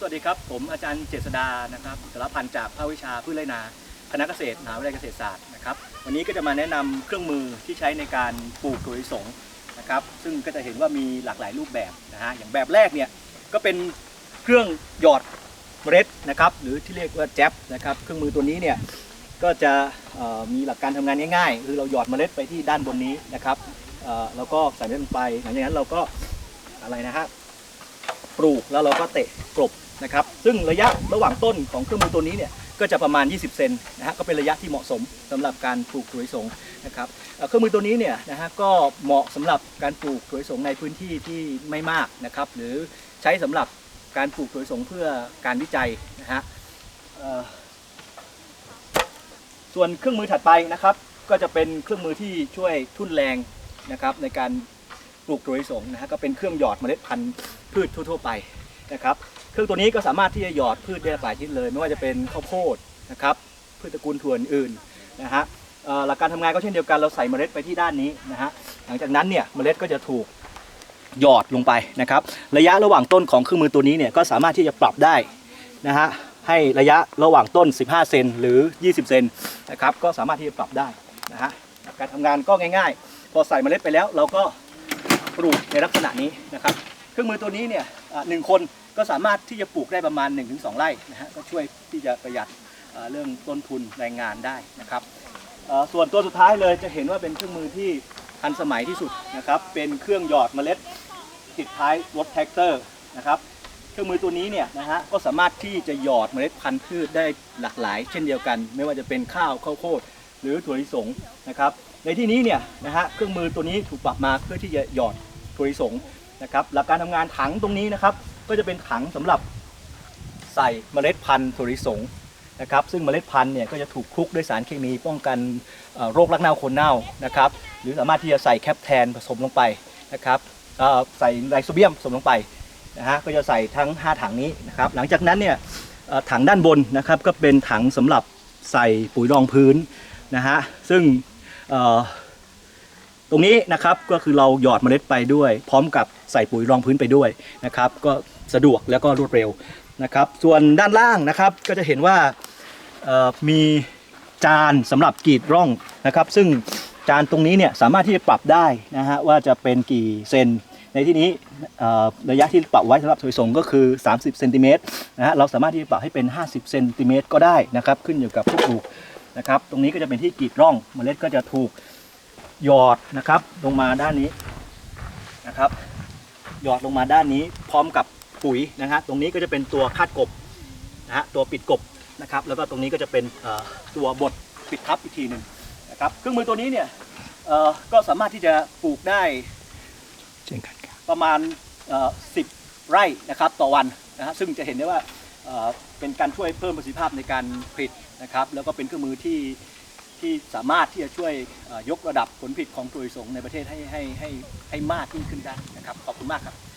สวัสดีครับ ผมอาจารย์เจษดานะครับสารพันธ์จากภาควิชาพืชไรนาคณะเกษตรมหาวิทยาลัยเกษตรศาสตร์นะครับ วันนี้ก็จะมาแนะนำเครื่องมือที่ใช้ในการปลูกถั่วลิสงนะครับ ซึ่งก็จะเห็นว่ามีหลากหลายรูปแบบนะฮะอย่างแบบแรกเนี่ยก็เป็นเครื่องหยอดเมล็ดนะครับ หรือที่เรียกว่าแจ๊บนะครับ เครื่องมือตัวนี้เนี่ยก็จะมีหลักการทำงานง่ายๆ คือเราหยอดเมล็ดไปที่ด้านบนนี้นะครับแล้วก็ใส่เมล็ดลงไปหลังจากนั้นเราก็อะไรนะฮะปลูกแล้วเราก็เตะกลบ นะครับซึ่งระยะระหว่างต้นของเครื่องมือตัวนี้เนี่ยก็จะประมาณ 20 เซนนะฮะก็เป็นระยะที่เหมาะสมสำหรับการปลูกถั่วลิสงนะครับเครื่องมือตัวนี้เนี่ยนะฮะก็เหมาะสำหรับการปลูกถั่วลิสงในพื้นที่ที่ไม่มากนะครับหรือใช้สำหรับการปลูกถั่วลิสงเพื่อการวิจัยนะฮะส่วนเครื่องมือถัดไปนะครับ ก็จะเป็นเครื่องมือที่ช่วยทุ่นแรงนะครับในการปลูกถั่วลิสงนะฮะก็เป็นเครื่องหยอดเมล็ดพันธุ์พืชทั่ว ๆ ไปนะครับ รื่องตัวนี้ก็สามารถที่จะหยอดพืชได้หลายชนิดเลย ไม่ว่าจะเป็นข้าวโพดนะครับพืชตระกูลถั่วอื่นนะฮะหลักการทำงานก็เช่นเดียวกันเราใส่เมล็ดไปที่ด้านนี้นะฮะหลังจากนั้นเนี่ยเมล็ดก็จะถูกหยอดลงไปนะครับ ระยะระหว่างต้นของเครื่องมือตัวนี้เนี่ยก็สามารถที่จะปรับได้นะฮะให้ระยะระหว่างต้น 15 เซนหรือ 20 เซนนะครับก็สามารถที่จะปรับได้นะฮะการทำงานก็ง่าย ๆ พอใส่เมล็ดไปแล้วเราก็ปลูกในลักษณะนี้นะครับ เครื่องมือตัวนี้เนี่ยหนึ่งคน ก็สามารถที่จะปลูกได้ประมาณ 1-2 ไร่นะฮะก็ช่วยที่จะประหยัดเรื่องต้นทุนแรงงานได้นะครับส่วนตัวสุดท้ายเลยจะเห็นว่าเป็นเครื่องมือที่ทันสมัยที่สุดนะครับเป็นเครื่องหยอดเมล็ดติดท้ายรถแท็กเตอร์นะครับเครื่องมือตัวนี้เนี่ยนะฮะก็สามารถที่จะหยอดเมล็ดพันธุ์พืชได้หลากหลาย เช่นเดียวกัน ไม่ว่าจะเป็นข้าวข้าวโพดหรือถั่วลิสงนะครับในที่นี้เนี่ยนะฮะเครื่องมือตัวนี้ถูกปรับมาเพื่อที่จะหยอดถั่วลิสงนะครับหลักการทำงานถังตรงนี้นะครับ ก็จะเป็นถังสำหรับใส่เมล็ดพันธุ์ถั่วลิสงนะครับซึ่งเมล็ดพันธุ์เนี่ยก็จะถูกคลุกด้วยสารเคมีป้องกันโรครักเน่าโคนเน่านะครับหรือสามารถที่จะใส่แคปแทนผสมลงไปนะครับใส่ไลโซเบียมผสมลงไปนะฮะก็จะใส่ทั้ง 5 ถังนี้นะครับหลังจากนั้นเนี่ยถังด้านบนนะครับก็เป็นถังสำหรับใส่ปุ๋ยรองพื้นนะฮะซึ่งเตรงนี้นะครับก็คือเราหยอดเมล็ดไปด้วย พร้อมกับใส่ปุ๋ยรองพื้นไปด้วยนะครับก็สะดวกแล้วก็รวดเร็วนะครับ ส่วนด้านล่างนะครับก็จะเห็นว่ามีจานสำหรับกรีดร่องนะครับ ซึ่งจานตรงนี้เนี่ยสามารถที่จะปรับได้นะฮะว่าจะเป็นกี่เซนในที่นี้ระยะที่ปรับไว้สำหรับถอยส่งก็คือ 30เซนติเมตรนะฮะเราสามารถที่จะปรับให้เป็น 50เซนติเมตรก็ได้นะครับ ขึ้นอยู่กับผู้ปลูกนะครับ ตรงนี้ก็จะเป็นที่กรีดร่องเมล็ดก็จะถูก หยอดนะครับลงมาด้านนี้นะครับ หยอดลงมาด้านนี้พร้อมกับปุ๋ยนะฮะตรงนี้ก็จะเป็นตัวคาดกบนะฮะตัวปิดกบนะครับ แล้วก็ตรงนี้ก็จะเป็นเอ่อตัวบดปิดทับอีกทีหนึ่งนะครับเครื่องมือตัวนี้เนี่ยเอ่อก็สามารถที่จะปลูกได้เช่นกันครับประมาณเอ่อ10ไร่นะครับต่อวันนะฮะซึ่งจะเห็นได้ว่าเอ่อเป็นการช่วยเพิ่มประสิทธิภาพในการผลิตนะครับ แล้วก็เป็นเครื่องมือที่ ที่สามารถที่จะช่วยยกระดับผลผลิตของตัวลิสงในประเทศให้ให้ให้ให้มากยิ่งขึ้นได้นะครับขอบคุณมากครับ